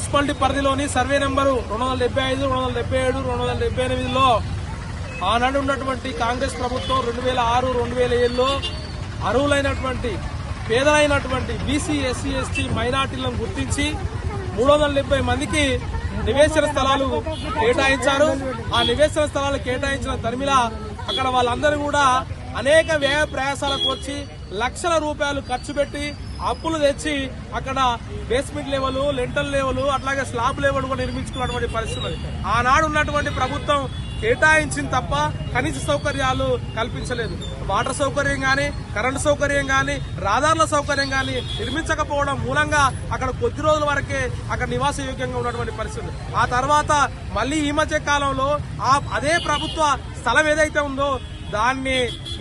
Municipality పరిధిలోని survey number రెండు వందల డెబ్బై ఐదు రెండు వందల డెబ్బై ఏడు రెండు వందల డెబ్బై ఎనిమిదిలో ఆనాడు ఉన్నటువంటి కాంగ్రెస్ ప్రభుత్వం రెండు వేల ఆరు రెండు వేల ఏడులో అర్హులైనటువంటి పేదలైనటువంటి బీసీ ఎస్సీ ఎస్టీ మైనార్టీలను గుర్తించి మూడు వందల డెబ్బై మందికి నివేశన స్థలాలు కేటాయించారు. ఆ నివేశన స్థలాలు కేటాయించిన తరిమిల అక్కడ వాళ్ళందరూ కూడా అనేక వ్యయ ప్రయాసాలకు వచ్చి లక్షల రూపాయలు ఖర్చు పెట్టి అప్పులు తెచ్చి అక్కడ బేస్మెంట్ లెవెల్ లెంటల్ లెవెల్ అట్లాగే స్లాబ్ లెవెల్ కూడా నిర్మించుకున్నటువంటి పరిస్థితులు ఆనాడు ఉన్నటువంటి ప్రభుత్వం కేటాయించింది తప్ప ఖనిజ సౌకర్యాలు కల్పించలేదు. వాటర్ సౌకర్యం కానీ కరెంటు సౌకర్యం కానీ రాదార్ల సౌకర్యం కానీ నిర్మించకపోవడం మూలంగా అక్కడ కొద్ది రోజుల వరకే అక్కడ నివాస యోగ్యంగా ఉన్నటువంటి పరిస్థితులు ఆ తర్వాత మళ్ళీ ఈ మధ్య కాలంలో ఆ అదే ప్రభుత్వ స్థలం ఏదైతే ఉందో దాన్ని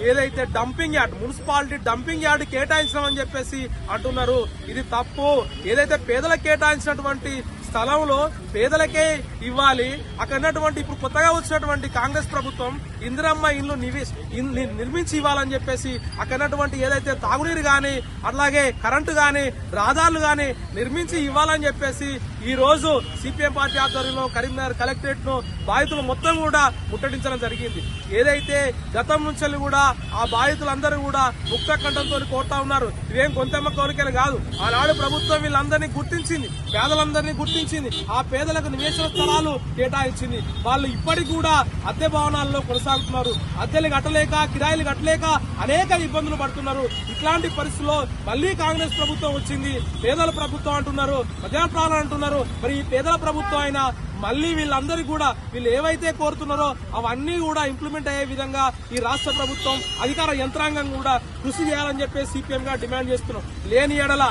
ఏదైతే dumping yard municipality dumping yard కేటాయించడం అని చెప్పేసి అంటున్నారు. ఇది తప్పు. ఏదైతే పేదలకు కేటాయించినటువంటి స్థలంలో పేదలకే ఇవ్వాలి. అక్కడ ఉన్నటువంటి ఇప్పుడు కొత్తగా వచ్చినటువంటి కాంగ్రెస్ ప్రభుత్వం ఇందిరమ్మ ఇల్లు నిర్మించి ఇవ్వాలని చెప్పేసి అక్కడ ఉన్నటువంటి ఏదైతే తాగునీరు గాని అట్లాగే కరెంటు గాని రహదారులు గాని నిర్మించి ఇవ్వాలని చెప్పేసి ఈ రోజు సిపిఎం పార్టీ ఆధ్వర్యంలో కరీంనగర్ కలెక్టరేట్ను బాధితులు మొత్తం కూడా ముట్టడించడం జరిగింది. ఏదైతే గతం నుంచి కూడా ఆ బాధితులందరూ కూడా ముక్త కంఠంతో కోరుతా ఉన్నారు. ఇవేం కొంతమ్మ కోరికలు కాదు. ఆనాడు ప్రభుత్వం వీళ్ళందరినీ గుర్తించింది. పేదలందరినీ గుర్తించింది. ఆ పేదలకు నివేశన స్థలాలు కేటాయించింది. వాళ్ళు ఇప్పటికి కూడా అద్దె భవనాల్లో కొనసాగుతున్నారు. అద్దెలు కట్టలేక కిరాయిలు కట్టలేక అనేక ఇబ్బందులు పడుతున్నారు. ఇట్లాంటి పరిస్థితుల్లో మళ్ళీ కాంగ్రెస్ ప్రభుత్వం వచ్చింది. పేదల ప్రభుత్వం అంటున్నారు ప్రజా ప్రాణాలు అంటున్నారు. మరి ఈ పేదల ప్రభుత్వం అయినా మళ్ళీ వీళ్ళందరికీ కూడా వీళ్ళు ఏవైతే కోరుతున్నారో అవన్నీ కూడా ఇంప్లిమెంట్ అయ్యే విధంగా ఈ రాష్ట్ర ప్రభుత్వం అధికార యంత్రాంగం కూడా కృషి చేయాలని చెప్పి సిపిఎం గా డిమాండ్ చేస్తున్నాం లేని ఎడల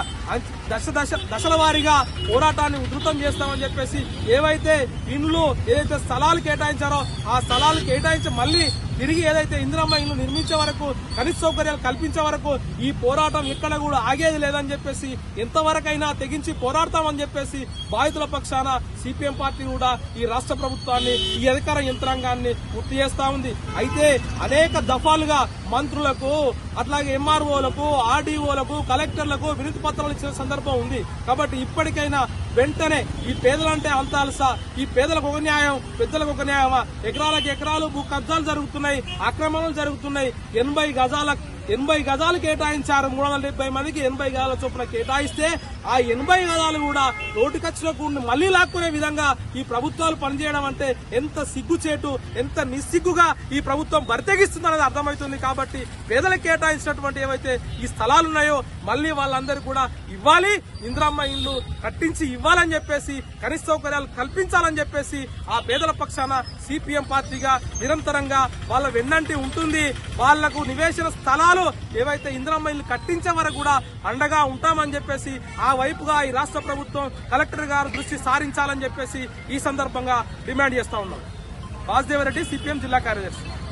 దశ దశ దశల వారీగా పోరాటాన్ని ఉధృతం చేస్తామని చెప్పేసి ఏవైతే ఇండ్లు ఏదైతే స్థలాలు కేటాయించారో ఆ స్థలాలు కేటాయించి మళ్ళీ తిరిగి ఏదైతే ఇందిరమ్మ ఇల్లు నిర్మించే వరకు కనీస సౌకర్యాలు కల్పించే వరకు ఈ పోరాటం ఎక్కడ కూడా ఆగేది లేదని చెప్పేసి ఎంతవరకైనా తెగించి పోరాడతామని చెప్పేసి బాధితుల పక్షాన సిపిఎం పార్టీ కూడా ఈ రాష్ట్ర ప్రభుత్వాన్ని ఈ అధికార యంత్రాంగాన్ని గుర్తు చేస్తా ఉంది. అయితే అనేక దఫాలుగా మంత్రులకు అట్లాగే ఎంఆర్ఓలకు ఆర్డీఓలకు కలెక్టర్లకు వినతి పత్రాలు ఇచ్చిన సందర్భం ఉంది. కాబట్టి ఇప్పటికైనా వెంటనే ఈ పేదలంటే అంత అలసా. ఈ పేదలకు ఒక న్యాయం పెద్దలకు ఒక న్యాయమా? ఎకరాలకు ఎకరాలు భూ కబ్జాలు జరుగుతున్నాయి అక్రమాలు జరుగుతున్నాయి. ఎనభై గజాల ఎనభై గజాలు కేటాయించారు మూడు వందల డెబ్బై మందికి ఎనభై గజాల చొప్పున కేటాయిస్తే ఆ ఎనభై గదాలు కూడా రోడ్డు ఖర్చులో కూడిన మళ్ళీ లాక్కునే విధంగా ఈ ప్రభుత్వాలు పనిచేయడం అంటే ఎంత సిగ్గుచేటు ఎంత నిస్సిగ్గుగా ఈ ప్రభుత్వం బరితెగిస్తుందనేది అర్థమవుతుంది కాబట్టి పేదలకు కేటాయించినటువంటి ఏవైతే ఈ స్థలాలు ఉన్నాయో మళ్ళీ వాళ్ళందరూ కూడా ఇవ్వాలి ఇంద్రమ్మ ఇల్లు కట్టించి ఇవ్వాలని చెప్పేసి కనీస సౌకర్యాలు కల్పించాలని చెప్పేసి ఆ పేదల పక్షాన సిపిఎం పార్టీగా నిరంతరంగా వాళ్ళ వెన్నంటి ఉంటుంది. వాళ్ళకు నివేశన స్థలాలు ఏవైతే ఇంద్రమ్మ ఇల్లు కట్టించే వరకు కూడా అండగా ఉంటామని చెప్పేసి ఆ వైపుగా ఈ రాష్ట్ర ప్రభుత్వం కలెక్టర్ గారు దృష్టి సారించాలని చెప్పేసి ఈ సందర్భంగా డిమాండ్ చేస్తా ఉన్నాం. వాసుదేవరెడ్డి సిపిఎం జిల్లా కార్యదర్శి.